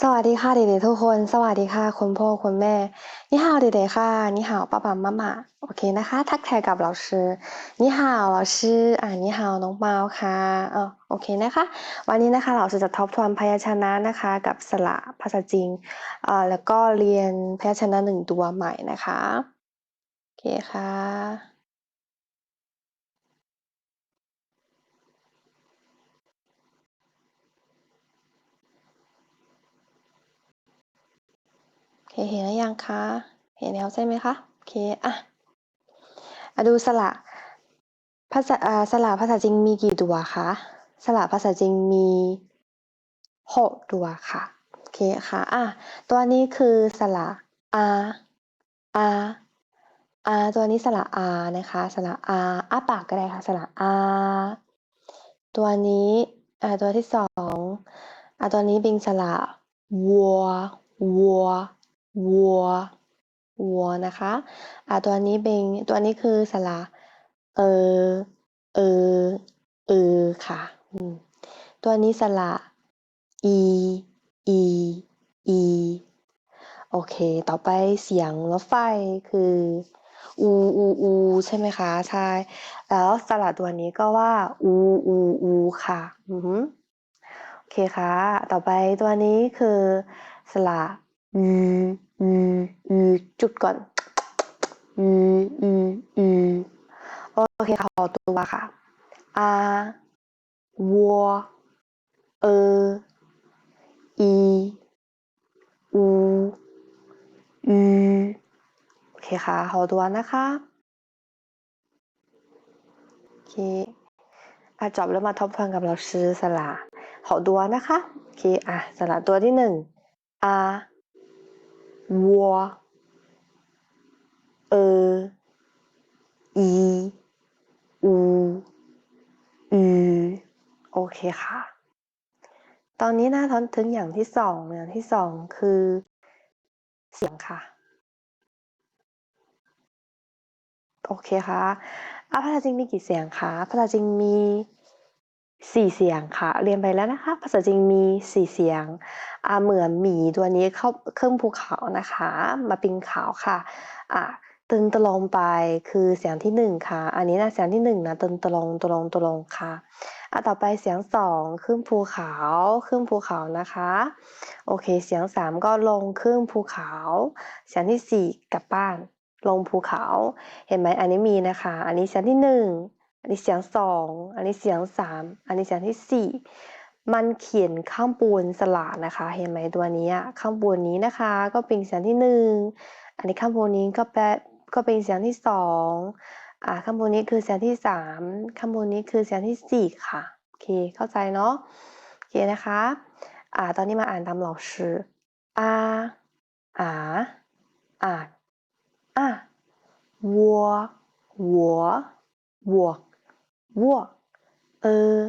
สวัสดีค่ะเด็กๆทุกคน สวัสดีค่ะคุณพ่อคุณแม่นี่ฮาวเด็กๆค่ะนี่ฮาวป้าป้ามาม่าโอเคนะคะ ทักทายกับ老师นี่ฮาว老师อ่านี่ฮาวน้องเปาค่ะเออโอเคนะคะ วันนี้นะคะเราจะทบทวนพยัญชนะนะคะ กับสระภาษาจีนอ่าแล้วก็เรียนพยัญชนะหนึ่งตัวใหม่นะคะโอเคค่ะ เห็นหรือยังคะ เห็นแล้วใช่ไหมคะ โอเค อะดูสระภาษาสระภาษาจีนมีกี่ตัวคะ สระภาษาจีนมีหกตัวค่ะ โอเคค่ะ อะ ตัวนี้คือสระอาอาอาตัวนี้สระอานะคะ สระอาอ้าปากก็ได้ค่ะ สระอาตัวนี้อ่าตัวที่สองอ่าตัวนี้เป็นสระวัววัว วัววัวนะคะอ่าตัวนี้เป็นตัวนี้คือสระเออเออเออค่ะอืมตัวนี้สระอีอีอีโอเค ต่อไปเสียงรถไฟคืออูอูอูใช่ไหมคะ ใช่ แล้วสระตัวนี้ก็ว่าอูอูอูค่ะอือหือโอเคค่ะ ต่อไปตัวนี้คือสระอื อือืจุดก่อนอือือืโอเคค่ะขอตัวค่ะอาวัวเอออีอูอืโอเคค่ะขอตัวนะคะโอเคอะจบแล้วมาทบทวนกับเราซื้อสระขอตัวนะคะโอเคอะสระตัวที่หนึ่งอา วัว เออ อี อู อือโอเคค่ะ ตอนนี้นะทอนถึงอย่างที่สองอย่างที่สองคือ เสียงค่ะ โอเคค่ะอะภาษาจีนมีกี่เสียงคะภาษาจีนมี สี่เสียงค่ะ เรียนไปแล้วนะคะ ภาษาจีนมีสี่เสียงอ่าเหมือนหมีตัวนี้เข้าเครื่องภูเขานะคะ มาป็นขาวค่ะอะตึงตะลงไปคือเสียงที่หนึ่งค่ะ อันนี้นะเสียงที่หนึ่งนะตึงตะลงตะลงตะลงค่ะอะต่อไปเสียงสองขึ้นภูเขาขึ้นภูเขานะคะ โอเคเสียงสามก็ลงขึ้นภูเขา เสียงที่สี่กลับบ้านลงภูเขา เห็นไหมอันนี้มีนะคะ อันนี้เสียงที่หนึ่ง อันนี้เสียงสองอันนี้เสียงสามอันนี้เสียงที่สี่มันเขียนข้างบนสระนะคะ เห็นไหมตัวนี้อะข้างบนนี้นะคะ ก็เป็นเสียงที่หนึ่งอันนี้ข้างบนนี้ก็แปลก็เป็นเสียงที่สองอ่าข้างบนนี้คือเสียงที่สามข้างบนนี้คือเสียงที่สี่ค่ะโอเคเข้าใจเนาะโอเคนะคะอ่าตอนนี้มาอ่านตาม老师อาอาอาอะวัวหัววัว วัวเออ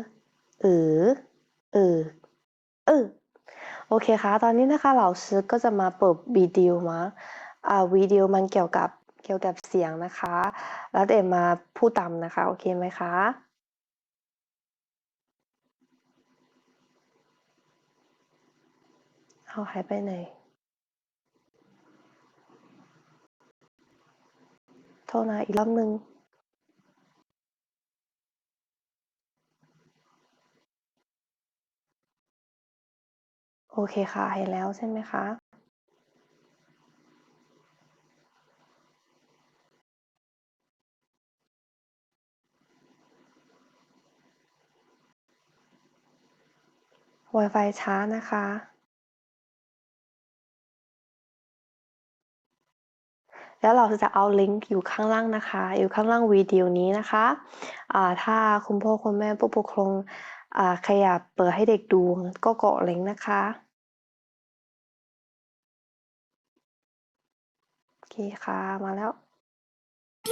เออเออเออโอเคค่ะ ตอนนี้นะคะ老师ก็จะมาเปิดวิดีโอมาอ่าวิดีโอมันเกี่ยวกับเกี่ยวกับเสียงนะคะ แล้วเดี๋ยวมาพูดตามนะคะ โอเคไหมคะเอาหายไปไหนโทษนะอีกรอบนึง โอเคค่ะ เห็นแล้วใช่ไหมคะ Wi-Fi ช้านะคะ แล้วเราจะเอาลิงก์อยู่ข้างล่างนะคะ อยู่ข้างล่างวิดีโอนี้นะคะอ่าถ้าคุณพ่อคุณแม่ผู้ปกครองอใครอยากเปิดให้เด็กดูก็กดลิงก์นะคะ คค่ะ มาแล้ว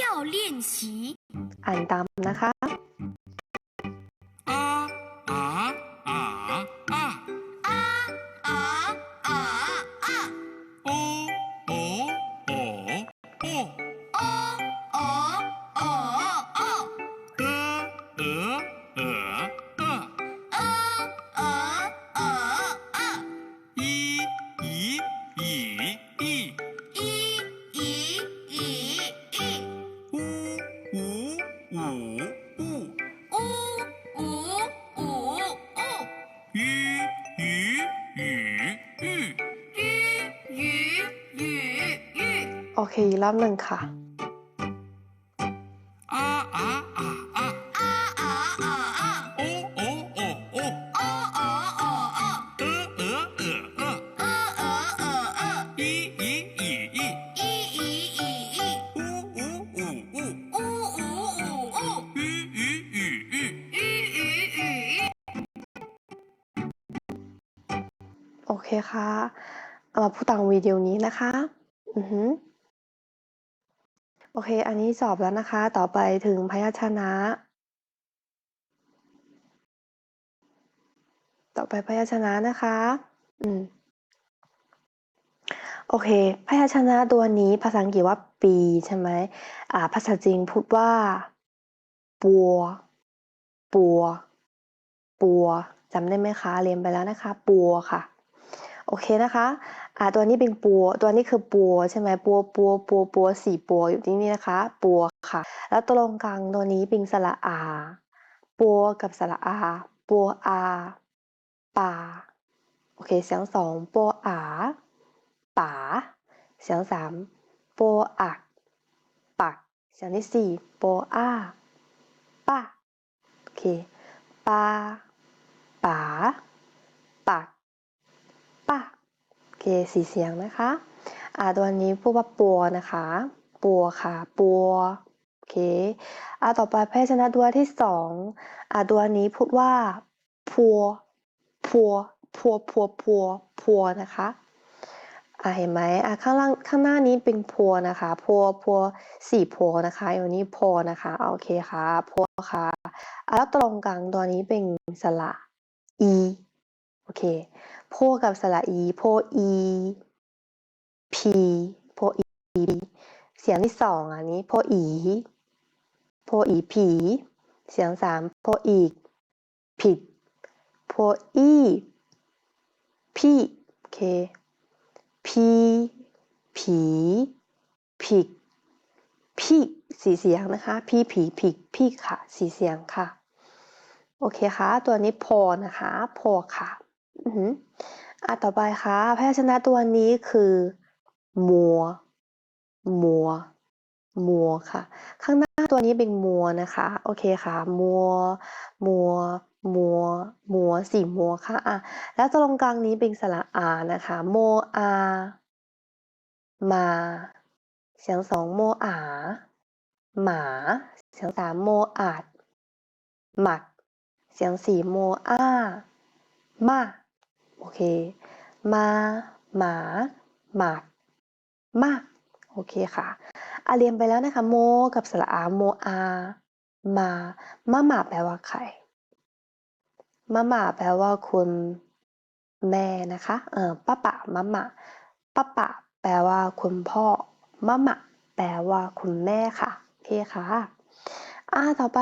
要练习 อ่านตามนะคะ อเครอบหนึ่งค่ะโอเคค่ะ เราพูดต่างวิดีโอนี้นะคะ อือหือ โอเค อันนี้สอบแล้วนะคะ ต่อไปถึงพยัญชนะ ต่อไปพยัญชนะนะคะ อืม โอเค พยัญชนะตัวนี้ภาษาอังกฤษว่าปีใช่ไหมอ่า ภาษาจีนพูดว่า ปัว ปัว ปัวจำได้ไหมคะ เรียนไปแล้วนะคะ ปัวค่ะ โอเคนะคะ อ่าตัวนี้เป็นปัว ตัวนี้คือปัวใช่ไหมปัวปัวปัวปัวสี่ปัวอยู่ที่นี่นะคะ ปัวค่ะ แล้วตัวตรงกลางตัวนี้เป็นสระอา ปัวกับสระอา ปัวอาป่าโอเค เสียงสองปัวอาป๋า เสียงสามปัวอักปัก เสียงที่สี่ปัวอาป้าโอเคปาป๋า ปัก ป้า โอ เคสี่เสียงนะคะอ่าตัวนี้พูดว่าปัวนะคะปัวค่ะปัวโอเคอ่าต่อไปพยัญชนะตัวที่สองอ่าตัวนี้พูดว่าพัวพัวพัวพัวพัวพัวนะคะอ่าเห็นไหมอ่าข้างล่างข้างหน้านี้เป็นพัวนะคะพัวพัวสี่พัวนะคะอยู่นี้พัวนะคะโอเคค่ะพัวค่ะอ่าแล้วตรงกลางตัวนี้เป็นสระอี โอเค โพกับสระอี โพอีพีโพอีเสียงที่สองอันนี้ โพอี โพอีผี เสียงสามโพอีก ผิด โพอีพี่โอเคพีผีผิกพี่สี่เสียงนะคะ พี่ผีผิกพี่ค่ะ สี่เสียงค่ะ โอเคค่ะ ตัวนี้โพนะคะโพค่ะ อือหืออะต่อไปค่ะ พยัญชนะตัวนี้คือ มัว มัว มัวค่ะ ข้างหน้าตัวนี้เป็นมัวนะคะ โอเคค่ะ มัว มัว มัว มัว สี่มัวค่ะ อะ แล้วตรงกลางนี้เป็นสระอานะคะ โมอา มา เสียงสองโมอา หมา เสียงสามโมอาด หมักเสียงสี่โมอา มา โอเค มาหมาหมากมากโอเคค่ะอาเรียนไปแล้วนะคะโมกับสระอาโมอามามาหมาแปลว่าใครมาหมาแปลว่าคุณแม่นะคะเออป้าปะมาหมาป้าปะแปลว่าคุณพ่อมาหมาแปลว่าคุณแม่ค่ะโอเคค่ะอ่าต่อไป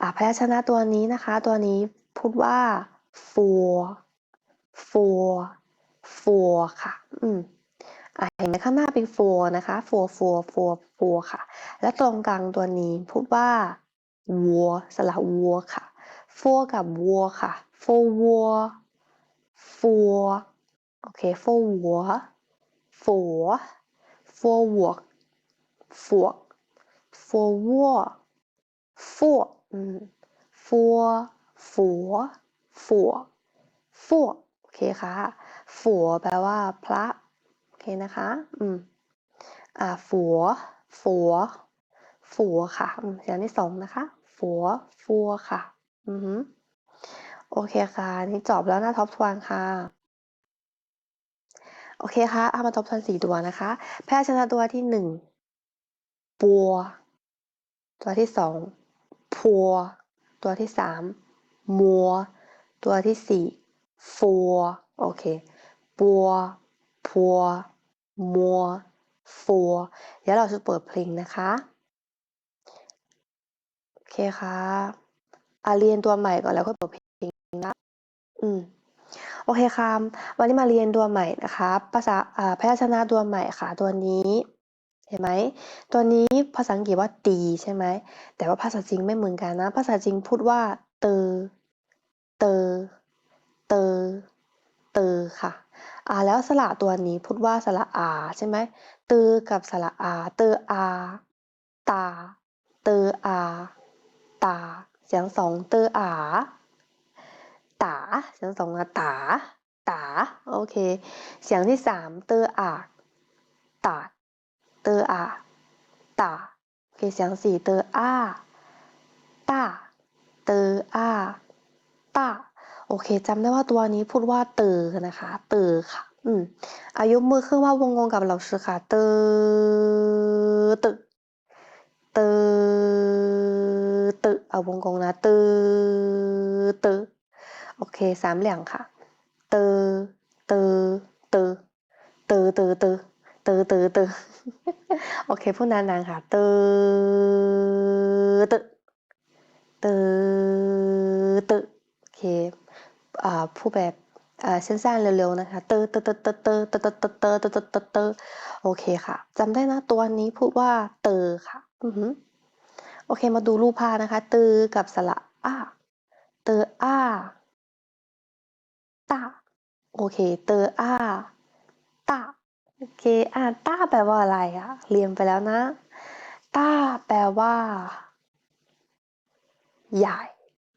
อ่าพยัญชนะตัวนี้นะคะ ตัวนี้พูดว่า for for for ค่ะ อืมอะเห็นไหมข้างหน้าเป็น for นะคะ for for for for ค่ะ และตรงกลางตัวนี้พูดว่าวัวสระวัวค่ะ for กับวัวค่ะ for วัว for โอเค for วัว for for วัว for for วัว for อืม for for for for เคค่ะ for แปลว่าพระ โอเคนะคะ อืม อ่าฝัวฝัวฝัวค่ะเสียงที่สองนะคะฝัวฟัวค่ะ อือหือโอเคค่ะ นี่จบแล้วนะทบทวนค่ะ โอเคค่ะ เอามาทบทวนสี่ตัวนะคะพยัญชนะตัวที่หนึ่งปัว ตัวที่สองพัว ตัวที่สามมัว ตัวที่สี่ ฟัวโอเคปัวพัวมัวฟัวเดี๋ยวเราจะเปิดเพลงนะคะ โอเคค่ะอะเรียนตัวใหม่ก่อนแล้วก็เปิดเพลงนะอืมโอเคค่ะวันนี้มาเรียนตัวใหม่นะคะ ภาษาอ่าพยัญชนะตัวใหม่ค่ะ ตัวนี้ เห็นไหม ตัวนี้ภาษาอังกฤษว่าตีใช่ไหม แต่ว่าภาษาจีนไม่เหมือนกันนะ ภาษาจีนพูดว่าเตอ เตอ เตอเตอค่ะอ่าแล้วสระตัวนี้พูดว่าสระอาใช่ไหมเตอกับสระอา เตออา ตา เตออา ตา เสียงสองเตออาตาเสียงสองอะตาตาโอเค เสียงที่สามเตออาตาเตออาตาโอเคเสียงสี่เตออาตาเตออาตา โอเคจำได้ว่าตัวนี้พูดว่าเตอนะคะเตอค่ะ อืมอายกมือขึ้นว่าวงกลมกับเราชื่อค่ะเตอตึเตอตึเอาวงกลมนะเตอตึโอเคสามเหลี่ยมค่ะเตอเตอเตอเตอเตอเตอเตอเตอเตอโอเคพูดนานๆค่ะเตอตึเตอตึโอเค อ่าผู้แบบอ่าสั้นๆเร็วๆนะคะเตอเตอเตอเตอเตอเตอเตอเตอเตอเตอเตอเตอเโอเคค่ะจำได้นะตัวนี้พูดว่าเตอค่ะอือหือโอเคมาดูรูปภาพนะคะเตอกับสระอาเตออาตาโอเคเตออาตาโอเคอ่าตาแปลว่าอะไรอะเรียนไปแล้วนะตาแปลว่า ใหญ่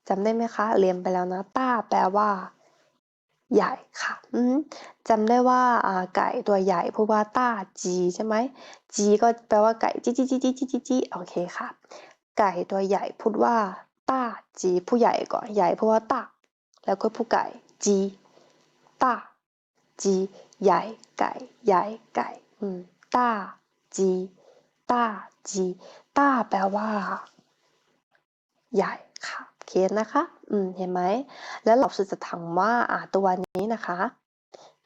จำได้ไหมคะ เรียนไปแล้วนะตาแปลว่า ใหญ่ค่ะจำได้ว่าไก่ตัวใหญ่พูดว่าต้าจีใช่ไหมจีก็แปลว่าไก่จีจีจีจีจีจีโอเคค่ะ ไก่ตัวใหญ่พูดว่าต้าจีผู้ใหญ่ก่อนใหญ่เพราะว่าต้าแล้วก็ผู้ไก่จีต้าจีใหญ่ไก่ใหญ่ไก่อืมต้าจีต้าจีต้าแปลว่า ใหญ่ค่ะ เคนะคะ อืม เห็นไหม แล้วเราจะถามว่า อ่า ตัวนี้นะคะ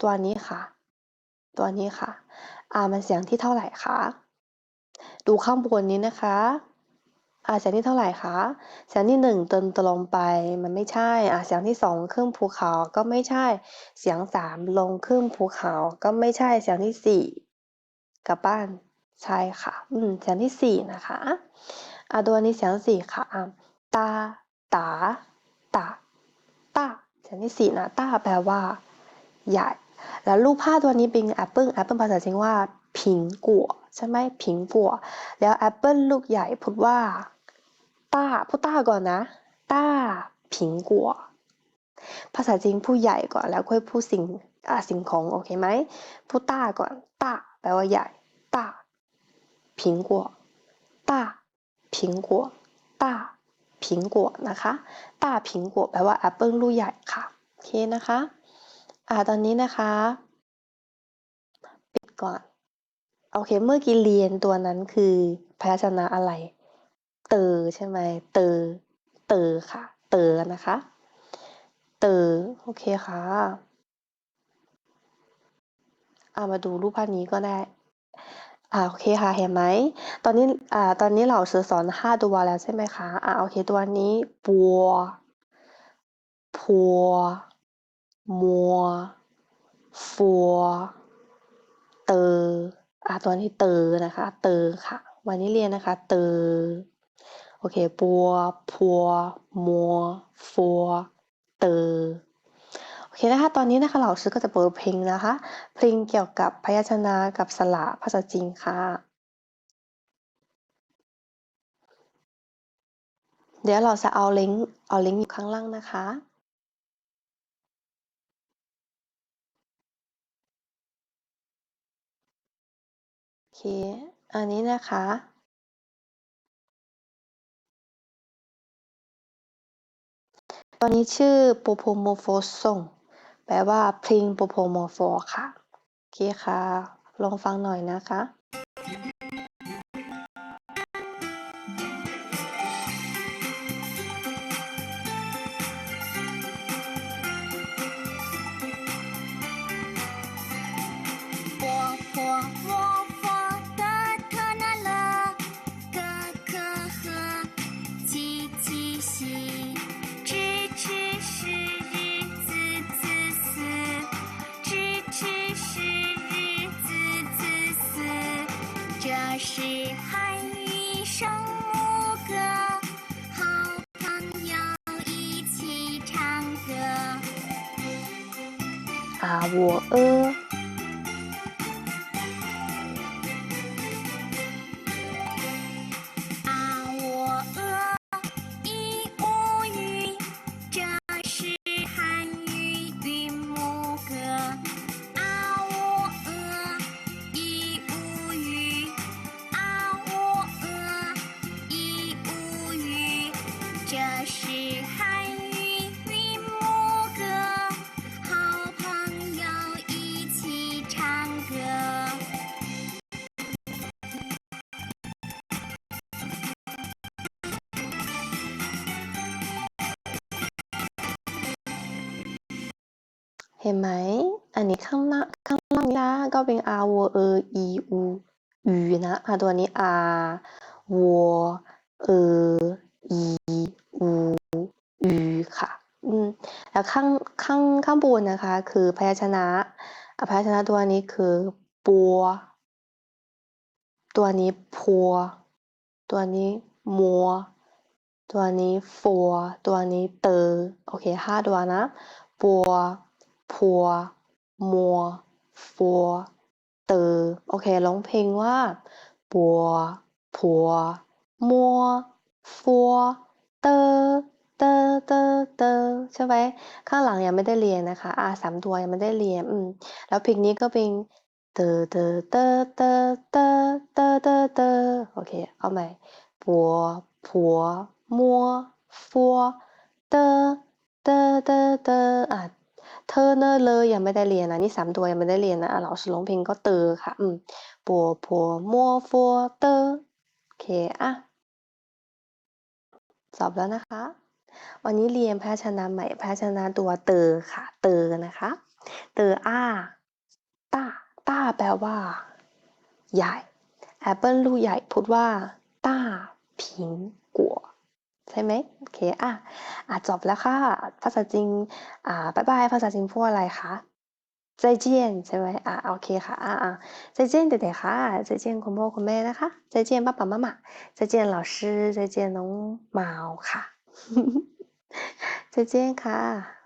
ตัวนี้ค่ะ ตัวนี้ค่ะ อ่า มันเสียงที่เท่าไหร่คะ ดูข้างบนนี้นะคะ อ่า เสียงที่เท่าไหร่คะ เสียงที่หนึ่งเติมตลงไป มันไม่ใช่ อ่า เสียงที่สองขึ้นภูเขา ก็ไม่ใช่ เสียงสามลงขึ้นภูเขา ก็ไม่ใช่ เสียงที่สี่กลับบ้าน ใช่ค่ะ อืม เสียงที่สี่นะคะ อ่า ตัวนี้เสียงสี่ค่ะตา ตาตาตาเสียงที่สี่นะตาแปลว่า ใหญ่ แล้วรูปภาพตัวนี้เป็นแอปเปิลแอปเปิลภาษาจีนว่าผิงกัวใช่ไหมผิงกัวแล้วแอปเปิลลูกใหญ่พูดว่าต้าพูดต้าก่อนนะต้าผิงกัวภาษาจีนผู้ใหญ่ก่อนแล้วค่อยพูดสิ่งอ่าสิ่งของโอเคไหมพูดต้าก่อนต้าแปลว่าใหญ่ต้าผิงกัวต้าผิงกัวต้า ผิงกัวนะคะต้าผิงกัวแปลว่าแอปเปิลลูกใหญ่ค่ะโอเคนะคะอ่าตอนนี้นะคะ ปิดก่อนโอเคเมื่อกี้เรียนตัวนั้นคือพยัญชนะอะไร เตอใช่ไหมเตอเตอค่ะ เตอนะคะ เตอโอเคค่ะอามาดูรูปภาพนี้ก็ได้ อ่า โอเคค่ะ เห็นไหม ตอนนี้ อ่า ตอนนี้เราซื้อสอนห้าตัวแล้วใช่ไหมคะ อ่า โอเค ตัวนี้ปัวพัว มัว ฟัว เตออ่าตัวนี้เตอนะคะ เตอค่ะ วันนี้เรียนนะคะ เตอโอเค ปัว พัว มัว ฟัว เตอ โอเคนะคะตอนนี้นะคะเราซื้อก็จะเปิดเพลงนะคะ เพลงเกี่ยวกับพยัญชนะกับสระภาษาจีนค่ะ เดี๋ยวเราจะเอาลิงก์เอาลิงก์อยู่ข้างล่างนะคะ โอเค อันนี้นะคะตอนนี้ชื่อ p o p o m o r p h o s o n g แปลว่าเพลงโปโพโมโฟ ค่ะ โอเคค่ะ ลองฟังหน่อยนะคะ 我呃。 เห็นไหม อันนี้ข้างหน้าข้างล่างนี้นะก็เป็น r วัวเออ e u อูนะอะตัวนี้ r วัวเออ e u อูค่ะ อืม แล้วข้างข้างข้างบนนะคะ คือพยัญชนะอะพยัญชนะตัวนี้คือปัว ตัวนี้พัว ตัวนี้มัว ตัวนี้ฟัว ตัวนี้เตอ โอเคห้าตัวนะปัว พัว มัว ฟัว เตอ โอเค ร้องเพลงว่าปัว ผัว มัว ฟัว เตอ เตอ เตอ เตอ ใช่ไหม ข้างหลังยังไม่ได้เรียนนะคะ อ่าสามตัวยังไม่ได้เรียนอืม แล้วเพลงนี้ก็เป็นเตอ เตอ เตอ เตอ เตอ เตอ เตอ เตอ โอเค เอาใหม่ปัว ผัว มัว ฟัว เตอ เตอ เตอ เตอ อะ เธอเนอเลยยังไม่ได้เรียนนะนี่สามตัวยังไม่ได้เรียนนะอะเราร้องเพลงก็เตอค่ะ อืมปัวผัวมัวฟัวเตอโอเคอะจบแล้วนะคะ วันนี้เรียนพยัญชนะใหม่พยัญชนะตัวเตอค่ะ เตอนะคะ เตออ้าต้าต้าแปลว่า ใหญ่แอปเปิลลูกใหญ่พูดว่าต้าผิงกัว ช่ไหมโอเคอะอะจบแล้วค่ะ ภาษาจีนอ่าบายบายภาษาจีนพูดอะไรคะใจเจียนใช่ไหมอะโอเคค่ะอะอะใจเจียนเด็กๆค่ะใจเจียนคุณพ่อคุณแม่นะคะใจเจียนป้าป๋จเจียน老师ใจเจียนน้องหมาค่ะใจเจียนค่ะ